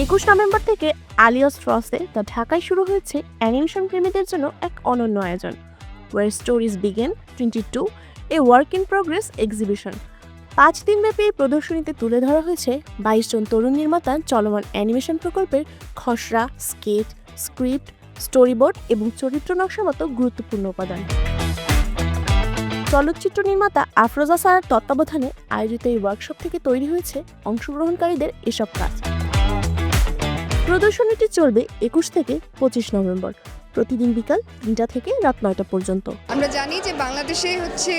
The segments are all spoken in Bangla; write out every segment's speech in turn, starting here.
একুশ নভেম্বর থেকে আলিয়স ফ্রসে দ্য ঢাকায় শুরু হয়েছে অ্যানিমেশন প্রেমীদের জন্য এক অনন্য আয়োজন war stories begin twenty two a work in progress exhibition পাঁচ দিনব্যাপী এই প্রদর্শনীতে তুলে ধরা হয়েছে বাইশ জন তরুণ নির্মাতা চলমান অ্যানিমেশন প্রকল্পের খসড়া স্কেচ স্ক্রিপ্ট স্টোরিবোর্ড এবং চরিত্র নকশার মতো গুরুত্বপূর্ণ উপাদান। চলচ্চিত্র নির্মাতা আফরোজা সারার তত্ত্বাবধানে আয়োজিত এই ওয়ার্কশপ থেকে তৈরি হয়েছে অংশগ্রহণকারীদের এসব কাজ। প্রদর্শনীটি চলবে একুশ থেকে পঁচিশ নভেম্বর। প্রতিদিন বিকাল তিনটা থেকে রাত নয়টা পর্যন্ত। আমরা জানি যে বাংলাদেশে হচ্ছে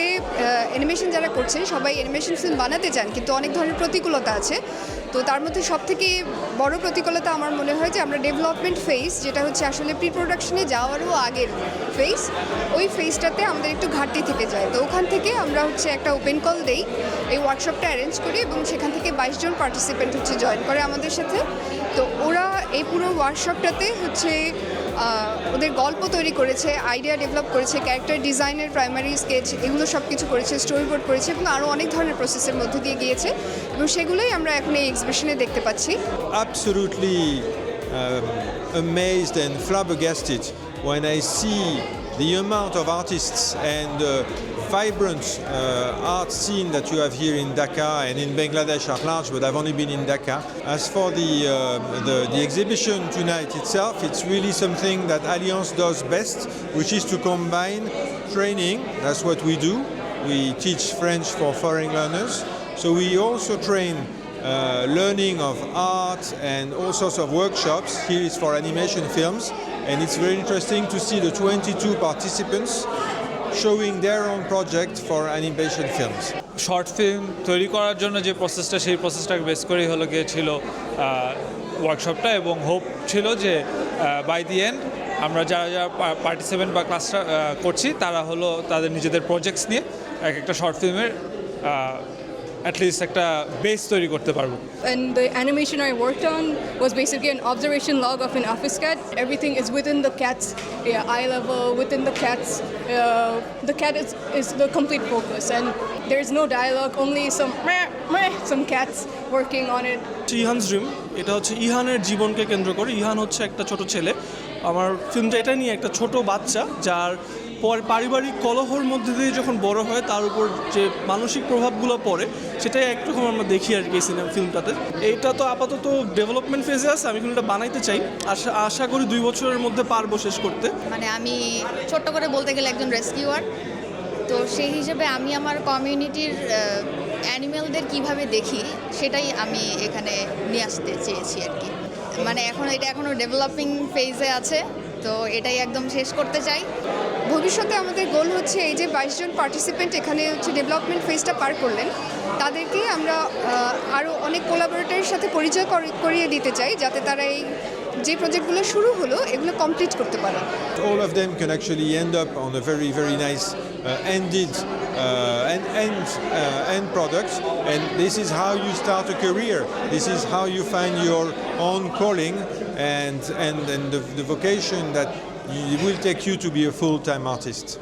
অ্যানিমেশন যারা করছেন সবাই অ্যানিমেশন ফিল্ম বানাতে চান, কিন্তু অনেক ধরনের প্রতিকূলতা আছে। তো তার মধ্যে সব থেকে বড় প্রতিকূলতা আমার মনে হয় যে আমরা ডেভেলপমেন্ট ফেজ যেটা হচ্ছে আসলে প্রি প্রোডাকশনে যাওয়ারও আগের ফেজ ওই ফেজটাতে আমাদের একটু ঘাটতি থেকে যায়। তো ওখান থেকে আমরা হচ্ছে একটা ওপেন কল দেই, এই ওয়ার্কশপটা অ্যারেঞ্জ করি এবং সেখান থেকে বাইশ জন পার্টিসিপেন্ট হচ্ছে জয়েন করে আমাদের সাথে। তো ওরা এই পুরো ওয়ার্কশপটাতে হচ্ছে ওদের গল্প তৈরি করেছে আইডিয়া ডেভেলপ করেছে ক্যারেক্টার ডিজাইনের প্রাইমারি স্কেচ এগুলো সব কিছু করেছে স্টোরি বোর্ড করেছে এবং আরও অনেক ধরনের প্রসেসের মধ্যে দিয়ে গিয়েছে এবং সেগুলোই আমরা এখন এই এক্সিবিশনে দেখতে পাচ্ছি। Absolutely um, amazed and flabbergasted when I see the amount of artists and uh, vibrant uh, art scene that you have here in Dhaka and in Bangladesh at large, but I've only been in Dhaka. As for the, uh, the, the exhibition tonight itself, it's really something that Alliance does best, which is to combine training, that's what we do. We teach French for foreign learners. So we also train uh, learning of art and all sorts of workshops. Here is for animation films, and it's very interesting to see the 22 participants showing their own project for animation films. Short film তৈরি করার জন্য যে প্রসেসটা সেই প্রসেসটাকে বেস করেই হলো গিয়ে ছিল ওয়ার্কশপটা এবং হোপ ছিল যে বাই দি এন্ড আমরা যারা যারা পার্টিসিপেন্ট বা ক্লাসটা করছি, তারা হলো তাদের নিজেদের প্রজেক্টস নিয়ে এক একটা শর্ট ফিল্মের অ্যাটলিস্ট একটা বেস তৈরি করতে পারব And the animation I worked on was basically an observation log of an office cat. Everything is within the cat's yeah, eye level, within the cat's. Uh, the cat is, is the complete focus, and there's no dialogue, only some meh, meh, some cats working on it. Ihan's dream এটা হচ্ছে ইহানের জীবনকে কেন্দ্র করে ইহান হচ্ছে একটা ছোট ছেলে আমার ফিল্মটা এটা নিয়ে একটা ছোট বাচ্চা যার পারিবারিক কলহর মধ্যে দিয়ে যখন বড় হয়, তার উপর যে মানসিক প্রভাবগুলো পড়ে, সেটাই একরকম আমরা দেখি আর কি সিনেমা ফিল্মটাতে। এইটা তো আপাতত ডেভেলপমেন্ট ফেজে আছে, আমি ফিল্মটা বানাইতে চাই। আশা আশা করি দুই বছরের মধ্যে পারব শেষ করতে। মানে আমি ছোট্ট করে বলতে গেলে একজন রেস্কিউয়ার তো সেই হিসেবে আমি আমার কমিউনিটির অ্যানিমেলদের কীভাবে দেখি, সেটাই আমি এখানে নিয়ে আসতে চেয়েছি আর কি। মানে এখন, এটা এখনও ডেভেলপিং ফেজে আছে। তো এটাই একদম শেষ করতে চাই ভবিষ্যতে আমাদের গোল হচ্ছে এই যে বাইশ জন পার্টিসিপেন্ট এখানে হচ্ছে ডেভেলপমেন্ট ফেজটা পার করলেন তাদেরকে আমরা আরও অনেক কোলাবোরেটরের সাথে পরিচয় করি- করিয়ে দিতে চাই যাতে তারা এই যে প্রজেক্টগুলো শুরু হলো এগুলো কমপ্লিট করতে পারে All of them can actually end up on a very, very nice uh, ended uh, end, end, uh, end product. And this is how you start a career. This is how you calling and, and, and the, the vocation that will take you to be a full-time artist.